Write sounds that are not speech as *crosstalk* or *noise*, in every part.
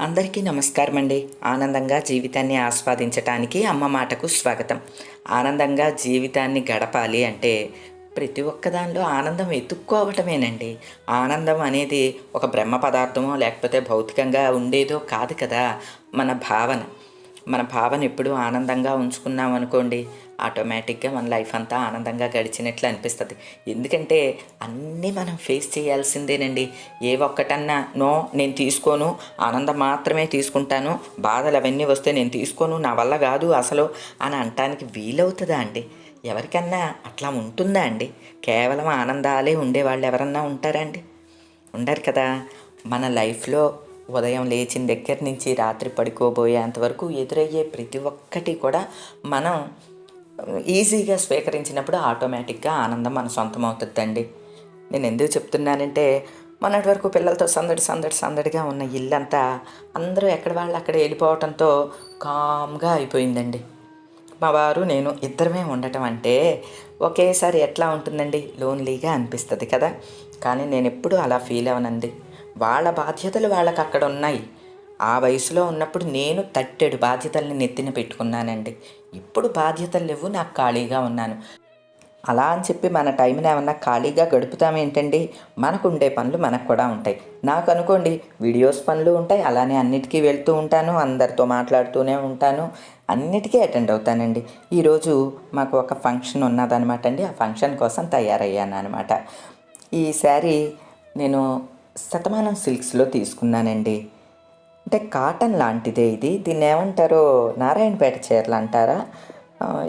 అందరికీ నమస్కారం అండి ఆనందంగా జీవితాన్ని ఆస్వాదించటానికి అమ్మ మాటకు స్వాగతం. ఆనందంగా జీవితాన్ని గడపాలి అంటే ప్రతి ఒక్క దానిలో ఆనందం వెతుక్కోవటమేనండి. ఆనందం అనేది ఒక బ్రహ్మ పదార్థమో లేకపోతే భౌతికంగా ఉండేదో కాదు కదా మన భావన. మన భావన ఎప్పుడు ఆనందంగా ఉంచుకున్నాం అనుకోండి ఆటోమేటిక్గా మన లైఫ్ అంతా ఆనందంగా గడిచినట్లు అనిపిస్తుంది. ఎందుకంటే అన్నీ మనం ఫేస్ చేయాల్సిందేనండి. ఏ ఒక్కటన్నా నో నేను తీసుకోను ఆనందం మాత్రమే తీసుకుంటాను బాధలు అవన్నీ వస్తే నేను తీసుకోను నా వల్ల కాదు అసలు అని అనటానికి వీలవుతుందా అండి? ఎవరికన్నా అట్లా ఉంటుందా అండి? కేవలం ఆనందాలే ఉండేవాళ్ళు ఎవరన్నా ఉంటారా అండి? ఉండరు కదా. మన లైఫ్లో ఉదయం లేచిన దగ్గర నుంచి రాత్రి పడుకోబోయేంత వరకు ఎదురయ్యే ప్రతి ఒక్కటి కూడా మనం ఈజీగా స్వీకరించినప్పుడు ఆటోమేటిక్గా ఆనందం మన సొంతం అవుతుందండి నేను ఎందుకు చెప్తున్నానంటే మొన్నటి వరకు పిల్లలతో సందడి సందడి సందడిగా ఉన్న ఇల్లంతా అందరూ ఎక్కడ వాళ్ళు అక్కడ వెళ్ళిపోవటంతో కామ్గా అయిపోయిందండి. మా వారు నేను ఇద్దరమే ఉండటం అంటే ఒకేసారి ఎట్లా ఉంటుందండి? లోన్లీగా అనిపిస్తుంది కదా. కానీ నేను ఎప్పుడూ అలా ఫీల్ అవనండి. వాళ్ళ బాధ్యతలు వాళ్ళకి అక్కడ ఉన్నాయి. ఆ వయసులో ఉన్నప్పుడు నేను తట్టెడు బాధ్యతల్ని నెత్తిన పెట్టుకున్నానండి. ఇప్పుడు బాధ్యతలు లేవు నాకు ఖాళీగా ఉన్నాను. అలా అని చెప్పి మన టైంని ఏమన్నా ఖాళీగా గడుపుతామేంటండి మనకు ఉండే పనులు మనకు కూడా ఉంటాయి. నాకు అనుకోండి వీడియోస్ పనులు ఉంటాయి అలానే అన్నిటికీ వెళ్తూ ఉంటాను అందరితో మాట్లాడుతూనే ఉంటాను అన్నిటికీ అటెండ్ అవుతానండి. ఈరోజు మాకు ఒక ఫంక్షన్ ఉన్నదనమాట అండి. ఆ ఫంక్షన్ కోసం తయారయ్యాను అనమాట ఈ శారీ నేను శతమానం సిల్క్స్లో తీసుకున్నానండి. అంటే కాటన్ లాంటిదే ఇది. దీన్ని ఏమంటారో నారాయణపేట చీరలు అంటారా?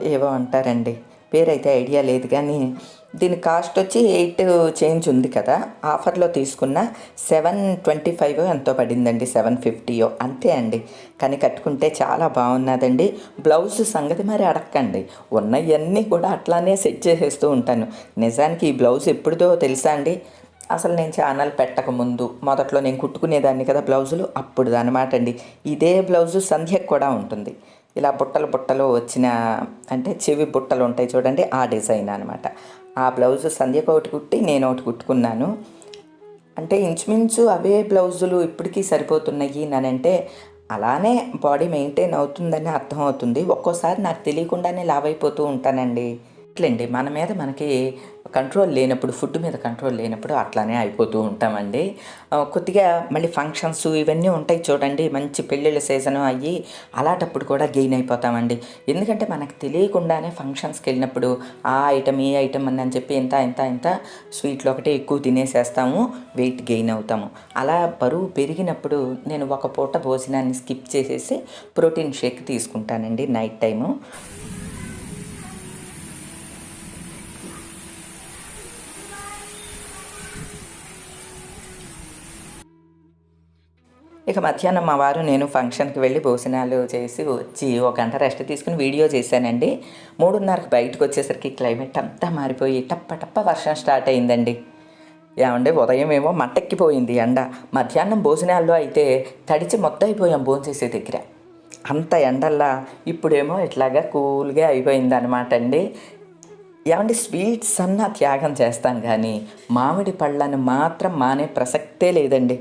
ఏవో అంటారండి. పేరైతే ఐడియా లేదు కానీ దీని కాస్ట్ వచ్చి ఎయిట్ చేంజ్ ఉంది కదా. ఆఫర్లో తీసుకున్న సెవెన్ ట్వంటీ ఫైవ్ ఎంతో పడిందండి. సెవెన్ ఫిఫ్టీయో. అంతే అండి. కానీ కట్టుకుంటే చాలా బాగున్నదండి. బ్లౌజ్ సంగతి మరి అడక్కండి. ఉన్నవన్నీ కూడా అట్లానే సెట్ చేసేస్తూ ఉంటాను. నిజానికి ఈ బ్లౌజ్ ఎప్పుడుదో తెలుసా అండి? అసలు నేను ఛానల్ పెట్టకముందు మొదట్లో నేను కుట్టుకునేదాన్ని కదా బ్లౌజులు అప్పుడు అనమాట అండి. ఇదే బ్లౌజు సంధ్యకు కూడా ఉంటుంది. ఇలా బుట్టలు బుట్టలు వచ్చిన అంటే చెవి బుట్టలు ఉంటాయి చూడండి ఆ డిజైన్ అనమాట ఆ బ్లౌజు సంధ్యకు ఒకటి కుట్టి నేను ఒకటి కుట్టుకున్నాను. అంటే ఇంచుమించు అవే బ్లౌజులు ఇప్పటికీ సరిపోతున్నాయి అంటే అలానే బాడీ మెయింటైన్ అవుతుందని అర్థం అవుతుంది. ఒక్కోసారి నాకు తెలియకుండానే లావైపోతూ ఉంటానండి. ఇట్లండి. మన మీద మనకి కంట్రోల్ లేనప్పుడు ఫుడ్ మీద కంట్రోల్ లేనప్పుడు అట్లానే అయిపోతూ ఉంటామండి. కొద్దిగా మళ్ళీ ఫంక్షన్స్ ఇవన్నీ ఉంటాయి చూడండి. మంచి పెళ్ళిళ్ళ సీజన్ అయ్యి అలాంటప్పుడు కూడా గెయిన్ అయిపోతామండి. ఎందుకంటే మనకు తెలియకుండానే ఫంక్షన్స్కి వెళ్ళినప్పుడు ఆ ఐటమ్ ఈ ఐటమ్ అని అని చెప్పి ఇంత ఇంత ఇంత స్వీట్లు ఒకటే ఎక్కువ తినేసేస్తాము వెయిట్ గెయిన్ అవుతాము. అలా బరువు పెరిగినప్పుడు నేను ఒక పూట భోజనాన్ని స్కిప్ చేసేసి ప్రోటీన్ షేక్ తీసుకుంటానండి నైట్ టైము. ఇక మధ్యాహ్నం మా వారు నేను ఫంక్షన్కి వెళ్ళి భోజనాలు చేసి వచ్చి ఒక గంట రెస్ట్ తీసుకుని వీడియో చేశానండి. మూడున్నరకు బయటకు వచ్చేసరికి క్లైమేట్ అంతా మారిపోయి టప్ప టప్ప వర్షం స్టార్ట్ అయిందండి. ఏమంటే ఉదయం ఏమో మట్టెక్కిపోయింది ఎండ. మధ్యాహ్నం భోజనాల్లో అయితే తడిచి మొత్తం అయిపోయాం భోంచేసే దగ్గర. అంత ఎండల్లా ఇప్పుడేమో ఇట్లాగా కూల్గా అయిపోయింది అనమాట అండి. ఏమంటే స్వీట్స్ అన్నా త్యాగం చేస్తాం కానీ మామిడి పళ్ళను మాత్రం మానే ప్రసక్తే లేదండి.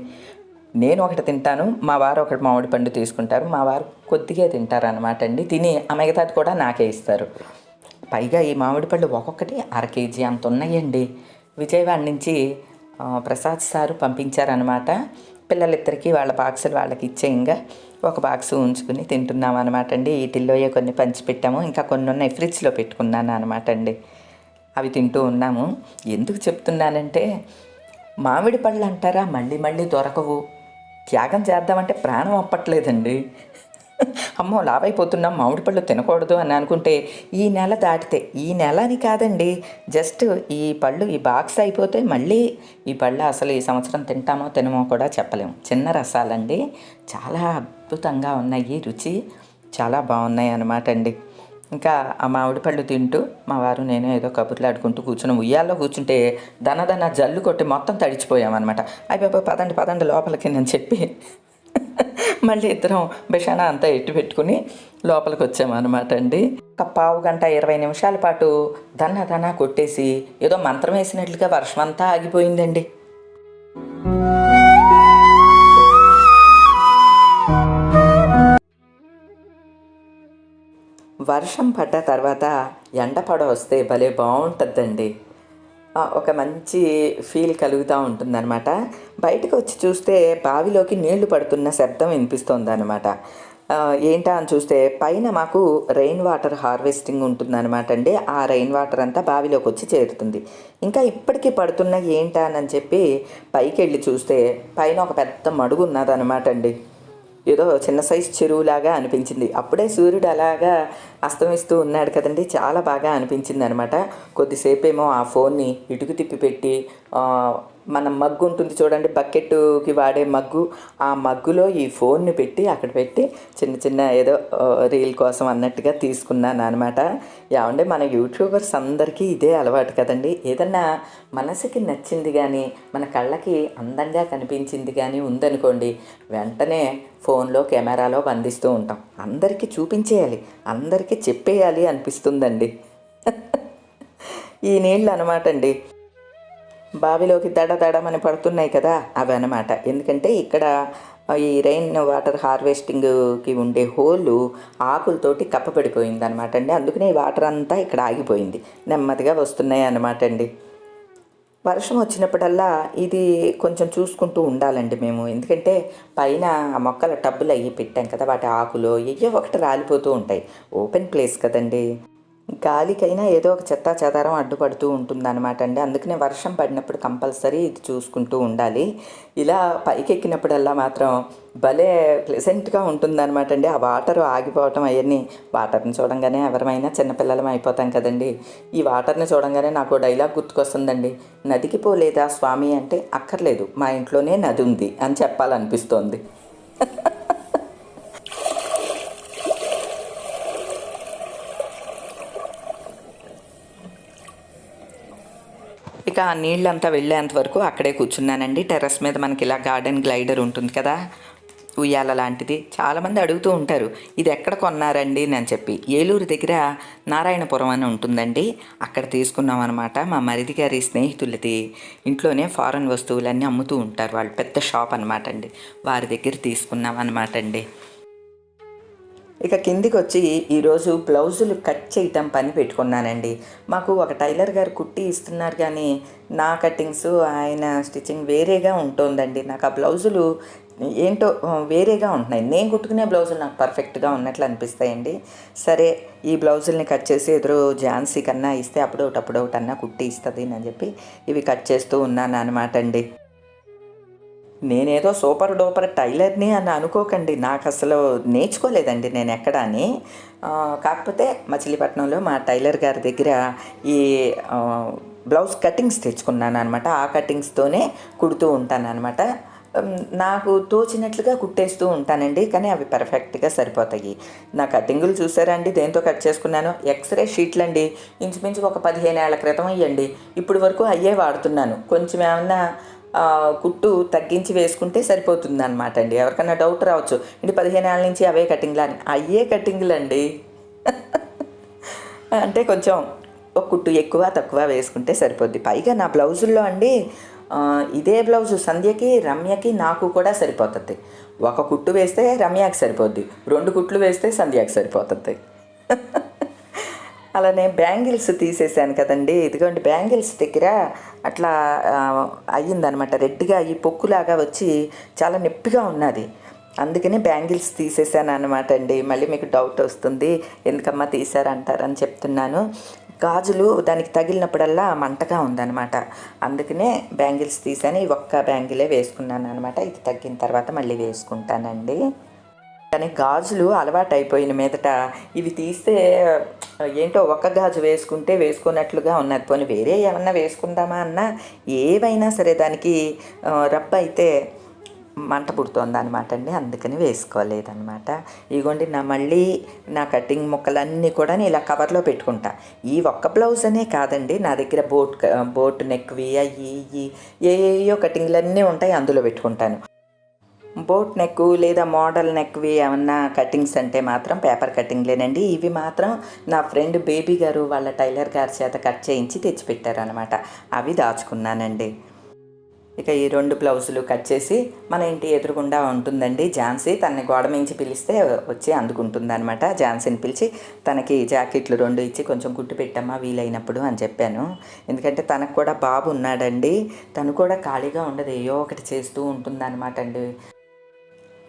నేను ఒకటి తింటాను మా వారు ఒకటి మామిడి పండు తీసుకుంటారు మా వారు కొద్దిగా తింటారు అనమాట అండి. తిని ఆ మిగతాది కూడా నాకే ఇస్తారు. పైగా ఈ మామిడి పళ్ళు ఒక్కొక్కటి అర కేజీ అంత ఉన్నాయండి. విజయవాడ నుంచి ప్రసాద్ సారు పంపించారనమాట పిల్లలిద్దరికీ వాళ్ళ బాక్సులు వాళ్ళకి ఇచ్చే ఇంకా ఒక బాక్స్ ఉంచుకుని తింటున్నాం అనమాట అండి వీటిల్లోయే కొన్ని పంచిపెట్టాము ఇంకా కొన్ని ఉన్నాయి ఫ్రిడ్జ్లో పెట్టుకున్నాను అనమాట అండి. అవి తింటూ ఉన్నాము. ఎందుకు చెప్తున్నానంటే మామిడి పళ్ళు అంటారా మళ్ళీ మళ్ళీ దొరకవు. త్యాగం చేద్దామంటే ప్రాణం అప్పట్లేదండి. అమ్మో లావైపోతున్నాం మామిడి పళ్ళు తినకూడదు అని అనుకుంటే ఈ నెల దాటితే ఈ నెల అని కాదండి. జస్ట్ ఈ పళ్ళు ఈ బాక్స్ అయిపోతే మళ్ళీ ఈ పళ్ళు అసలు ఈ సంవత్సరం తింటామో తినమో కూడా చెప్పలేము చిన్న రసాలండి. చాలా అద్భుతంగా ఉన్నాయి రుచి చాలా బాగున్నాయి అన్నమాట అండి. ఇంకా ఆ మామిడి పళ్ళు తింటూ మా వారు నేను ఏదో కబుర్లాడుకుంటూ కూర్చున్నాం. కూర్చుని ఉయ్యాల్లో కూర్చుంటే దన దన జల్లు కొట్టి మొత్తం తడిచిపోయామన్నమాట. అయిపోయి పదండి పదండి లోపలికి నేను చెప్పి మళ్ళీ ఇద్దరం బిషానా అంతా ఎట్టు పెట్టుకుని లోపలికి వచ్చామన్నమాట అండి. ఒక పావు గంట ఇరవై నిమిషాల పాటు దన్న దన కొట్టేసి ఏదో మంత్రం వేసినట్లుగా వర్షం అంతా ఆగిపోయిందండి. వర్షం పడ్డ తర్వాత ఎండ పడ వస్తే భలే బాగుంటుందండి ఒక మంచి ఫీల్ కలుగుతూ ఉంటుందన్నమాట. బయటకు వచ్చి చూస్తే బావిలోకి నీళ్ళు పడుతున్న శబ్దం వినిపిస్తుంది అనమాట ఏంటా అని చూస్తే పైన మాకు రెయిన్ వాటర్ హార్వెస్టింగ్ ఉంటుందన్నమాట అండి. ఆ రెయిన్ వాటర్ అంతా బావిలోకి వచ్చి చేరుతుంది. ఇంకా ఇప్పటికీ పడుతున్న ఏంటా అని చెప్పి పైకి వెళ్ళి చూస్తే పైన ఒక పెద్ద మడుగు ఉన్నదనమాట అండి. ఏదో చిన్న సైజు చెరువులాగా అనిపించింది. అప్పుడే సూర్యుడు అలాగా అస్తమిస్తూ ఉన్నాడు కదండి. చాలా బాగా అనిపించింది అనమాట కొద్దిసేపు ఏమో ఆ ఫోన్ని ఇటుకు తిప్పి పెట్టి మన మగ్గు ఉంటుంది చూడండి బకెట్కి వాడే మగ్గు. ఆ మగ్గులో ఈ ఫోన్ని పెట్టి అక్కడ పెట్టి చిన్న చిన్న ఏదో రీల్ కోసం అన్నట్టుగా తీసుకున్నాను అనమాట ఏమంటే మన యూట్యూబర్స్ అందరికీ ఇదే అలవాటు కదండి. ఏదన్నా మనసుకి నచ్చింది కానీ మన కళ్ళకి అందంగా కనిపించింది కానీ ఉందనుకోండి వెంటనే ఫోన్లో కెమెరాలో బంధిస్తూ ఉంటాం. అందరికీ చూపించేయాలి. అందరికీ చెప్పేయాలి అనిపిస్తుందండి. ఈ నీళ్ళు అనమాట అండి బావిలోకి దడ దడమని పడుతున్నాయి కదా అవి అనమాట. ఎందుకంటే ఇక్కడ ఈ రెయిన్ వాటర్ హార్వెస్టింగ్కి ఉండే హోలు ఆకులతోటి కప్పబడిపోయింది అనమాట అండి అందుకనే ఈ వాటర్ అంతా ఇక్కడ ఆగిపోయింది. నెమ్మదిగా వస్తున్నాయి అనమాట అండి వర్షం వచ్చినప్పుడల్లా ఇది కొంచెం చూసుకుంటూ ఉండాలండి మేము. ఎందుకంటే పైన ఆ మొక్కల టబ్బులు అయ్యి పెట్టాం కదా వాటి ఆకులు ఎయ్యో ఒకటి రాలిపోతూ ఉంటాయి. ఓపెన్ ప్లేస్ కదండి. గాలికైనా ఏదో ఒక చెత్త చెదారం అడ్డుపడుతూ ఉంటుందన్నమాట అండి. అందుకనే వర్షం పడినప్పుడు కంపల్సరీ ఇది చూసుకుంటూ ఉండాలి. ఇలా పైకెక్కినప్పుడల్లా మాత్రం భలే ప్లెజెంట్గా ఉంటుందన్నమాట అండి. ఆ వాటర్ ఆగిపోవటం అవన్నీ వాటర్ని చూడంగానే ఎవరమైనా చిన్నపిల్లలం అయిపోతాం కదండి. ఈ వాటర్ని చూడంగానే నాకు డైలాగ్ గుర్తుకొస్తుందండి. నదికి పోలేదా స్వామి? అంటే అక్కర్లేదు మా ఇంట్లోనే నది ఉంది అని చెప్పాలనిపిస్తోంది. ఇక ఆ నీళ్ళంతా వెళ్ళేంత వరకు అక్కడే కూర్చున్నానండి. టెర్రస్ మీద మనకి ఇలా గార్డెన్ గ్లైడర్ ఉంటుంది కదా ఉయ్యాల లాంటిది. చాలామంది అడుగుతూ ఉంటారు ఇది ఎక్కడ కొన్నారండి? అని చెప్పి. ఏలూరు దగ్గర నారాయణపురం అని ఉంటుందండి. అక్కడ తీసుకున్నాం అనమాట మా మరిది గారి స్నేహితులది ఇంట్లోనే ఫారెన్ వస్తువులన్నీ అమ్ముతూ ఉంటారు. వాళ్ళు పెద్ద షాప్ అనమాట అండి. వారి దగ్గర తీసుకున్నాం అనమాట అండి. ఇక కిందికి వచ్చి ఈరోజు బ్లౌజులు కట్ చేయటం పని పెట్టుకున్నానండి. మాకు ఒక టైలర్ గారు కుట్టి ఇస్తున్నారు కానీ నా కటింగ్స్ ఆయన స్టిచ్చింగ్ వేరేగా ఉంటుందండి. నాకు ఆ బ్లౌజులు ఏంటో వేరేగా ఉంటున్నాయి. నేను కుట్టుకునే బ్లౌజులు నాకు పర్ఫెక్ట్గా ఉన్నట్లు అనిపిస్తాయండి. సరే ఈ బ్లౌజుల్ని కట్ చేసి ఎదురు ఝాన్సీ కన్నా ఇస్తే అప్పుడొకటి అప్పుడొకటి అన్నా కుట్టి ఇస్తుంది అని చెప్పి ఇవి కట్ చేస్తూ ఉన్నాను అనమాట అండి. నేనేదో సూపర్ డూపర్ టైలర్ని అని అనుకోకండి. నాకు అసలు నేర్చుకోలేదండి నేను ఎక్కడ అని. కాకపోతే మచిలీపట్నంలో మా టైలర్ గారి దగ్గర ఈ బ్లౌజ్ కటింగ్స్ తెచ్చుకున్నాను అనమాట ఆ కటింగ్స్తోనే కుడుతూ ఉంటాను అనమాట నాకు తోచినట్లుగా కుట్టేస్తూ ఉంటానండి కానీ అవి పర్ఫెక్ట్గా సరిపోతాయి. నా కటింగులు చూసారండి? దేంతో కట్ చేసుకున్నాను? ఎక్స్రే షీట్లు అండి ఇంచుమించు ఒక పదిహేను ఏళ్ళ క్రితం అయ్యండి. ఇప్పుడు వరకు అయ్యే వాడుతున్నాను. కొంచెం ఏమన్నా కుట్టు తగ్గించి వేసుకుంటే సరిపోతుంది అనమాట అండి. ఎవరికైనా డౌట్ రావచ్చు. ఇది పదిహేను ఏళ్ళ నుంచి అవే కటింగ్లు అని? అయ్యే కటింగ్లు అండి *laughs* అంటే కొంచెం ఒక కుట్టు ఎక్కువ తక్కువ వేసుకుంటే సరిపోద్ది. పైగా నా బ్లౌజుల్లో అండి ఇదే బ్లౌజు సంధ్యకి రమ్యకి నాకు కూడా సరిపోతుంది. ఒక కుట్టు వేస్తే రమ్యకి సరిపోద్ది. రెండు కుట్లు వేస్తే సంధ్యకి సరిపోతుంది. *laughs* అలానే బ్యాంగిల్స్ తీసేసాను కదండి. ఇదిగోండి బ్యాంగిల్స్ దగ్గర అట్లా అయ్యిందనమాట రెడ్గా ఈ పొక్కులాగా వచ్చి చాలా నొప్పిగా ఉన్నది. అందుకని బ్యాంగిల్స్ తీసేసాను అనమాట అండి. మళ్ళీ మీకు డౌట్ వస్తుంది ఎందుకమ్మా తీసారంటారని చెప్తున్నాను. గాజులు దానికి తగిలినప్పుడల్లా మంటగా ఉందన్నమాట. అందుకనే బ్యాంగిల్స్ తీసాను ఈ ఒక్క బ్యాంగిలే వేసుకున్నాను అనమాట ఇది తగ్గిన తర్వాత మళ్ళీ వేసుకుంటానండి. కానీ గాజులు అలవాటైపోయిన మీదట ఇవి తీస్తే ఏంటో ఒక్క గాజు వేసుకుంటే వేసుకున్నట్లుగా ఉన్నది. పోనీ వేరే ఏమన్నా వేసుకుందామా అన్నా ఏవైనా సరే దానికి ఆ, రబ్బ అయితే మంట పుడుతోంది అనమాట అండి. అందుకని వేసుకోలేదన్నమాట. ఇదిగోండి నా మళ్ళీ నా కటింగ్ ముక్కలన్నీ కూడా నేను ఇలా కవర్లో పెట్టుకుంటా. ఈ ఒక్క బ్లౌజ్ అనే కాదండి నా దగ్గర బోట్ బోట్ నెక్వి అయ్యి ఏయో ఏయో కటింగ్లన్నీ ఉంటాయి అందులో పెట్టుకుంటాను. బోట్ నెక్ లేదా మోడల్ నెక్వి ఏమన్నా కటింగ్స్ అంటే మాత్రం పేపర్ కటింగ్లేనండి ఇవి మాత్రం నా ఫ్రెండ్ బేబీ గారు వాళ్ళ టైలర్ గారి చేత కట్ చేయించి తెచ్చిపెట్టారనమాట అవి దాచుకున్నానండి. ఇక ఈ రెండు బ్లౌజులు కట్ చేసి మన ఇంటి ఎదురుగుండా ఉంటుందండి. ఝాన్సీ తనని గోడ మించి పిలిస్తే వచ్చి అందుకుంటుంది అనమాట ఝాన్సీని పిలిచి తనకి జాకెట్లు రెండు ఇచ్చి కొంచెం గుట్టు పెట్టమ్మా వీలైనప్పుడు అని చెప్పాను. ఎందుకంటే తనకు కూడా బాబు ఉన్నాడండి. తను కూడా ఖాళీగా ఉండదు. ఏయో ఒకటి చేస్తూ ఉంటుందన్నమాట అండి.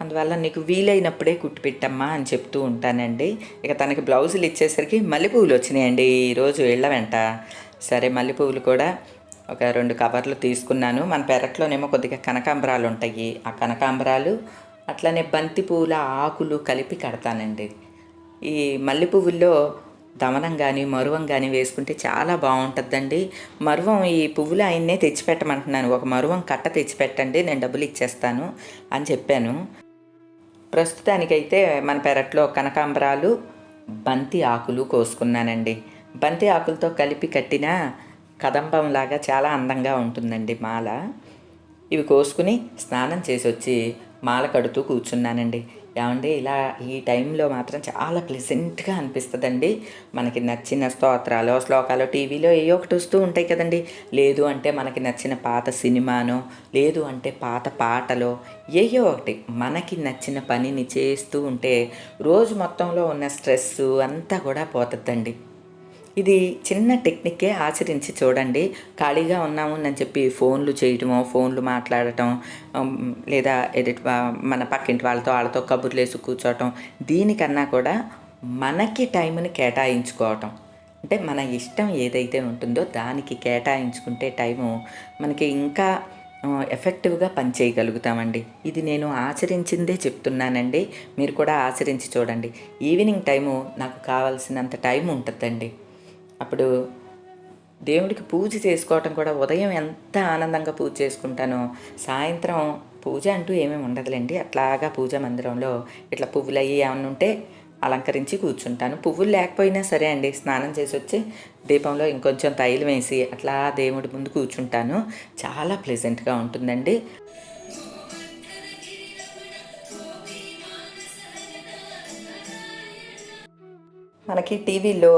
అందువల్ల నీకు వీలైనప్పుడే కుట్టిపెట్టమ్మా అని చెప్తూ ఉంటానండి. ఇక తనకి బ్లౌజులు ఇచ్చేసరికి మల్లెపూలు వచ్చినాయండి ఈరోజు ఇళ్ళ వెంట. సరే మల్లెపూలు కూడా ఒక రెండు కవర్లు తీసుకున్నాను. మన పెరట్లోనేమో కొద్దిగా కనకాంబరాలు ఉంటాయి. ఆ కనకాంబరాలు అట్లనే బంతి పువ్వుల ఆకులు కలిపి కడతానండి. ఈ మల్లె పువ్వుల్లో దమనం కానీ మరువం కానీ వేసుకుంటే చాలా బాగుంటుందండి మరువం ఈ పువ్వులు ఆయన్నే తెచ్చిపెట్టమంటున్నాను. ఒక మరువం కట్ట తెచ్చిపెట్టండి నేను డబ్బులు ఇచ్చేస్తాను అని చెప్పాను. ప్రస్తుతానికైతే మన పెరట్లో కనకాంబరాలు బంతి ఆకులు కోసుకున్నానండి. బంతి ఆకులతో కలిపి కట్టిన కదంబంలాగా చాలా అందంగా ఉంటుందండి మాల. ఇవి కోసుకుని స్నానం చేసి వచ్చి మాల కడుతూ కూర్చున్నానండి. ఏమండి ఇలా ఈ టైంలో మాత్రం చాలా ప్లెజెంట్గా అనిపిస్తుందండి. మనకి నచ్చిన స్తోత్రాలు శ్లోకాలు టీవీలో ఏ ఒకటి వస్తూ ఉంటాయి కదండి. లేదు అంటే మనకి నచ్చిన పాత సినిమానో లేదు అంటే పాత పాటలో ఏయో ఒకటి మనకి నచ్చిన పనిని చేస్తూ ఉంటే రోజు మొత్తంలో ఉన్న స్ట్రెస్ అంతా కూడా పోతుందండి. ఇది చిన్న టెక్నిక్కే ఆచరించి చూడండి. ఖాళీగా ఉన్నాము అని చెప్పి ఫోన్లు చేయడము ఫోన్లు మాట్లాడటం లేదా ఎడిట్ మన పక్కింటి వాళ్ళతో వాళ్ళతో కబుర్లు వేసి కూర్చోవటం దీనికన్నా కూడా మనకి టైంని కేటాయించుకోవటం. అంటే మన ఇష్టం ఏదైతే ఉంటుందో దానికి కేటాయించుకుంటే టైము మనకి ఇంకా ఎఫెక్టివ్గా పనిచేయగలుగుతామండి. ఇది నేను ఆచరించిందే చెప్తున్నానండి. మీరు కూడా ఆచరించి చూడండి. ఈవినింగ్ టైము నాకు కావాల్సినంత టైం ఉంటుందండి. అప్పుడు దేవుడికి పూజ చేసుకోవటం కూడా ఉదయం ఎంత ఆనందంగా పూజ చేసుకుంటానో సాయంత్రం పూజ అంటూ ఏమేమి ఉండదులేండి. అట్లాగా పూజ మందిరంలో ఇట్లా పువ్వులు అయ్యి ఏమన్నా ఉంటే అలంకరించి కూర్చుంటాను. పువ్వులు లేకపోయినా సరే అండి స్నానం చేసి వచ్చి దీపంలో ఇంకొంచెం తైలం వేసి అట్లా దేవుడి ముందు కూర్చుంటాను. చాలా ప్లెజెంట్గా ఉంటుందండి. మనకి టీవీలో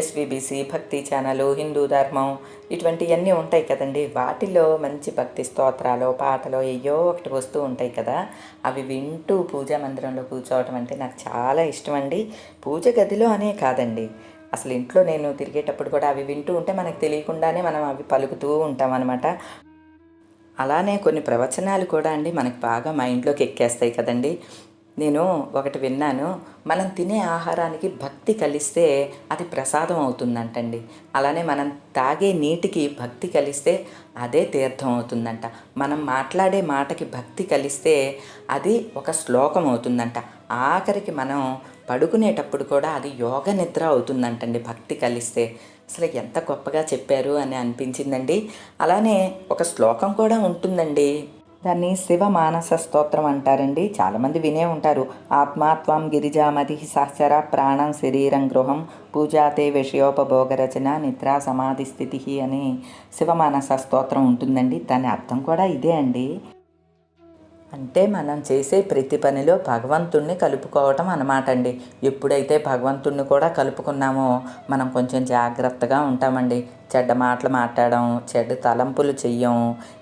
ఎస్విబిసి భక్తి ఛానల్ హిందూ ధర్మం ఇటువంటివన్నీ ఉంటాయి కదండి. వాటిలో మంచి భక్తి స్తోత్రాలు పాటలు ఏయో ఒకటి వస్తూ ఉంటాయి కదా. అవి వింటూ పూజా మందిరంలో కూర్చోవటం అంటే నాకు చాలా ఇష్టం అండి పూజ గదిలో అనే కాదండి. అసలు ఇంట్లో నేను తిరిగేటప్పుడు కూడా అవి వింటూ ఉంటే మనకు తెలియకుండానే మనం అవి పలుకుతూ ఉంటాం అనమాట అలానే కొన్ని ప్రవచనాలు కూడా అండి మనకు బాగా మైండ్లోకి ఎక్కేస్తాయి కదండి. నేను ఒకటి విన్నాను మనం తినే ఆహారానికి భక్తి కలిస్తే అది ప్రసాదం అవుతుందంటండి. అలానే మనం తాగే నీటికి భక్తి కలిస్తే అదే తీర్థం అవుతుందంట. మనం మాట్లాడే మాటకి భక్తి కలిస్తే అది ఒక శ్లోకం అవుతుందంట. ఆఖరికి మనం పడుకునేటప్పుడు కూడా అది యోగ నిద్ర అవుతుందంటండి భక్తి కలిస్తే. అసలు ఎంత గొప్పగా చెప్పారు అని అనిపించిందండి. అలానే ఒక శ్లోకం కూడా ఉంటుందండి. దాన్ని శివ మానస స్తోత్రం అంటారండి. చాలామంది వినే ఉంటారు. ఆత్మాత్వం గిరిజామతి సహచర ప్రాణం శరీరం గృహం పూజాతే విషయోపభోగ రచన నిద్ర సమాధి స్థితి అని శివమానస స్తోత్రం ఉంటుందండి. దాని అర్థం కూడా ఇదే అండి. అంటే మనం చేసే ప్రతి పనిలో భగవంతుణ్ణి కలుపుకోవటం అన్నమాట అండి ఎప్పుడైతే భగవంతుణ్ణి కూడా కలుపుకున్నామో మనం కొంచెం జాగ్రత్తగా ఉంటామండి. చెడ్డ మాటలు మాట్లాడడం చెడ్డ తలంపులు చెయ్యం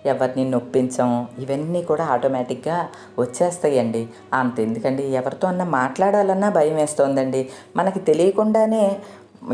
ఎవరిని నొప్పించం ఇవన్నీ కూడా ఆటోమేటిక్గా వచ్చేస్తాయండి. అంతెందుకండి? ఎవరితో అన్న మాట్లాడాలన్నా భయం వేస్తోందండి. మనకి తెలియకుండానే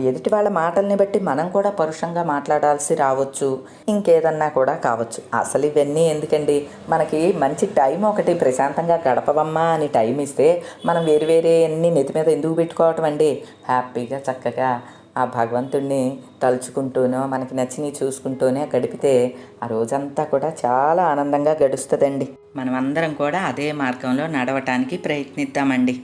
ఎదుటి వాళ్ళ మాటల్ని బట్టి మనం కూడా పరుషంగా మాట్లాడాల్సి రావచ్చు. ఇంకేదన్నా కూడా కావచ్చు. అసలు ఇవన్నీ ఎందుకండి? మనకి మంచి టైం ఒకటి ప్రశాంతంగా గడపవమ్మా అని టైం ఇస్తే మనం వేరు వేరే అన్ని నెత్తి మీద ఎందుకు పెట్టుకోవటం అండి? హ్యాపీగా చక్కగా ఆ భగవంతుణ్ణి తలుచుకుంటూనో మనకి నచ్చినవి చూసుకుంటూనే గడిపితే ఆ రోజంతా కూడా చాలా ఆనందంగా గడుస్తుందండి. మనం అందరం కూడా అదే మార్గంలో నడవటానికి ప్రయత్నిద్దామండి.